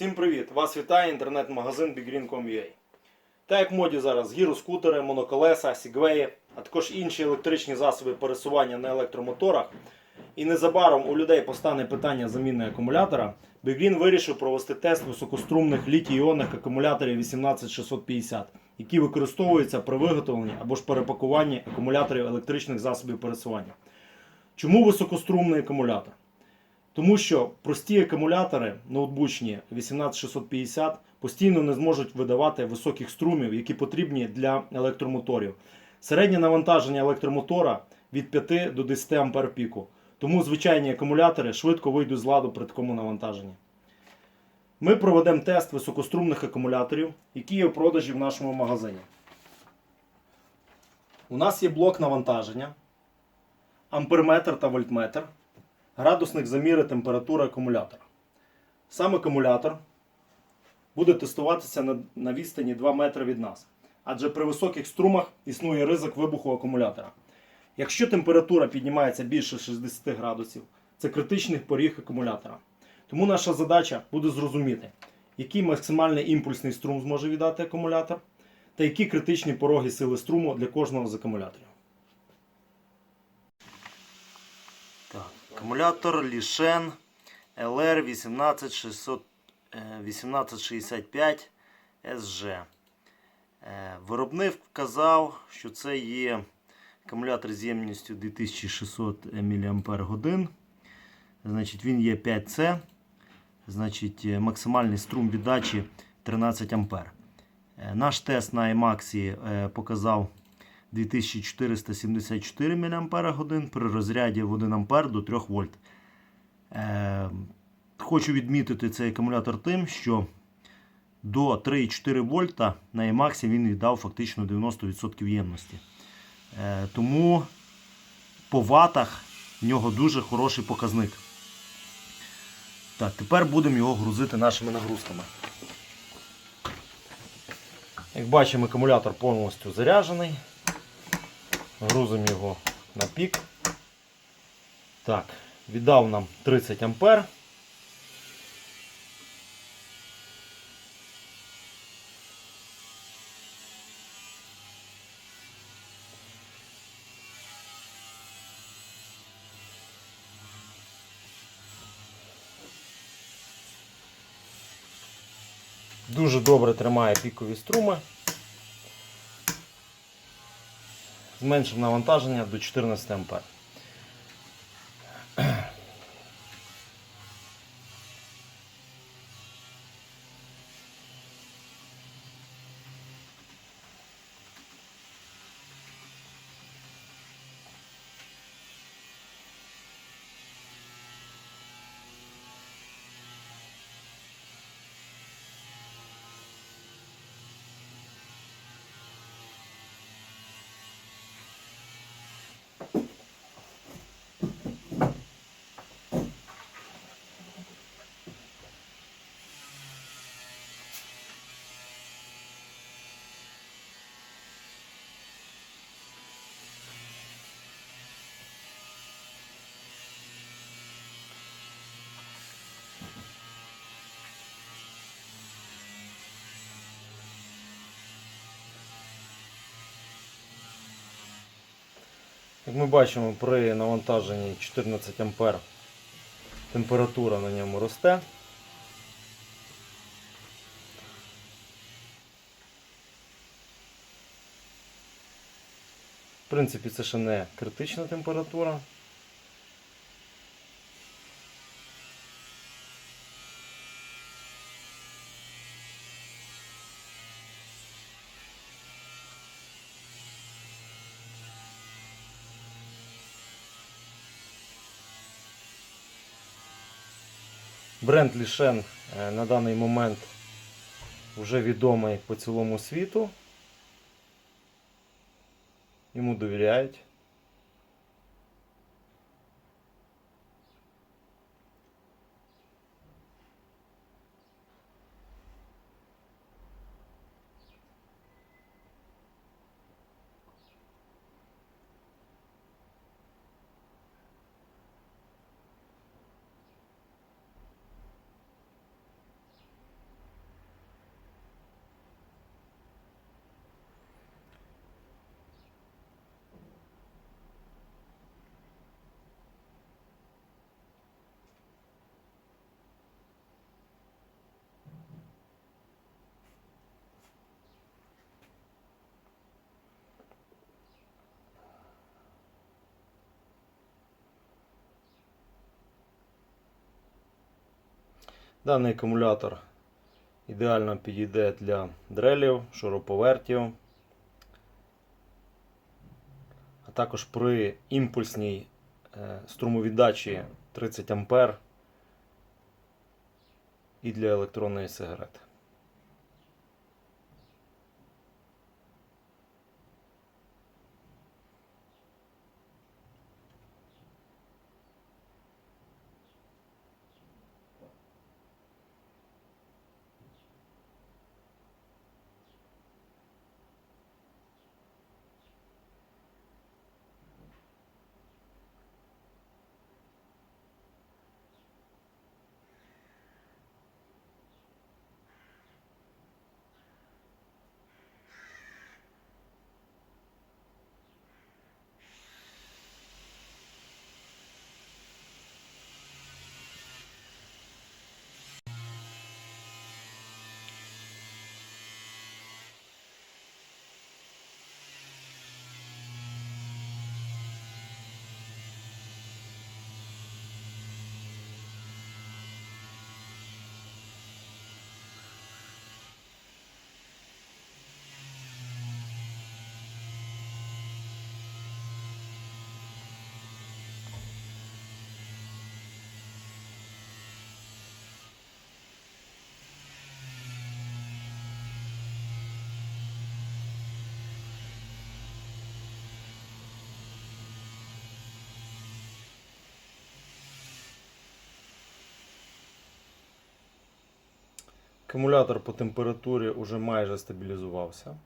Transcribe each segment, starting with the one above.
Всім привіт! Вас вітає інтернет-магазин BigGreen.com.ua. Так як в моді зараз гіроскутери, моноколеса, сігвеї, а також інші електричні засоби пересування на електромоторах. І незабаром у людей постане питання заміни акумулятора, BigGreen вирішив провести тест високострумних літій-іонних акумуляторів 18650, які використовуються при виготовленні або ж перепакуванні акумуляторів електричних засобів пересування. Чому високострумний акумулятор? Тому що прості акумулятори ноутбучні 18650 постійно не зможуть видавати високих струмів, які потрібні для електромоторів. Середнє навантаження електромотора від 5 до 10 ампер піку. Тому звичайні акумулятори швидко вийдуть з ладу при такому навантаженні. Ми проведемо тест високострумних акумуляторів, які є в продажі в нашому магазині. У нас є блок навантаження, амперметр та вольтметр градусник заміри температури акумулятора. Сам акумулятор буде тестуватися на, на відстані 2 метри від нас, адже при високих струмах існує ризик вибуху акумулятора. Якщо температура піднімається більше 60 градусів, це критичний поріг акумулятора. Тому наша задача буде зрозуміти, який максимальний імпульсний струм зможе віддати акумулятор, та які критичні пороги сили струму для кожного з акумуляторів. Так, акумулятор Лішен LR 18600, е, 1865 SG. Виробник вказав, що це є акумулятор з ємністю 2600 мАч. Значить, він є 5C. Значить, е, максимальний струм віддачі 13 А. Е, Наш тест на IMAX е, показав 2474 мАч при розряді в 1 А до 3 вольт. Е, хочу відмітити цей акумулятор тим, що до 3,4 вольта на Emax він віддав фактично 90% ємності. Е, тому по ватах в нього дуже хороший показник. Так, тепер будемо його грузити нашими нагрузками. Як бачимо, акумулятор повністю заряджений. Грузимо його на пік. Так, віддав нам 30 ампер. Дуже добре тримає пікові струми. Зменшив навантаження до 14 А. Як ми бачимо, при навантаженні 14 А температура на ньому росте. В принципі, це ще не критична температура. Бренд Лішен е, на даний момент вже відомий по цілому світу. Йому довіряють. Даний акумулятор ідеально підійде для дрелів, шуруповертів, а також при імпульсній е, струмовіддачі 30 А і для електронної сигарети. Акумулятор по температурі вже майже стабілізувався.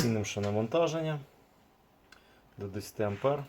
Скинемо ще навантаження до 10 ампер.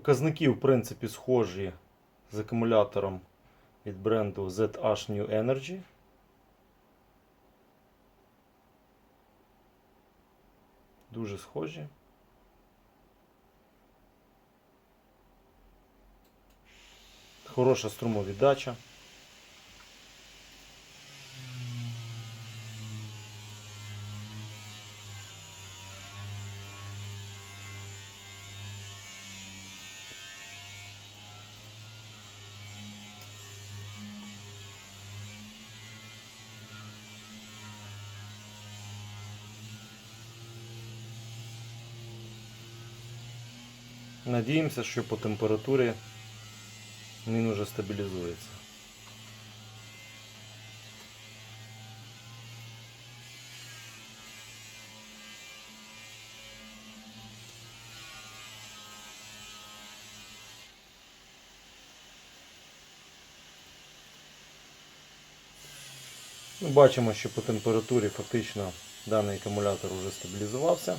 Показники, в принципі, схожі з акумулятором від бренду ZH New Energy. Дуже схожі. Хороша струмовіддача. Надіємося, що по температурі він уже стабілізується. Бачимо, що по температурі фактично даний акумулятор вже стабілізувався.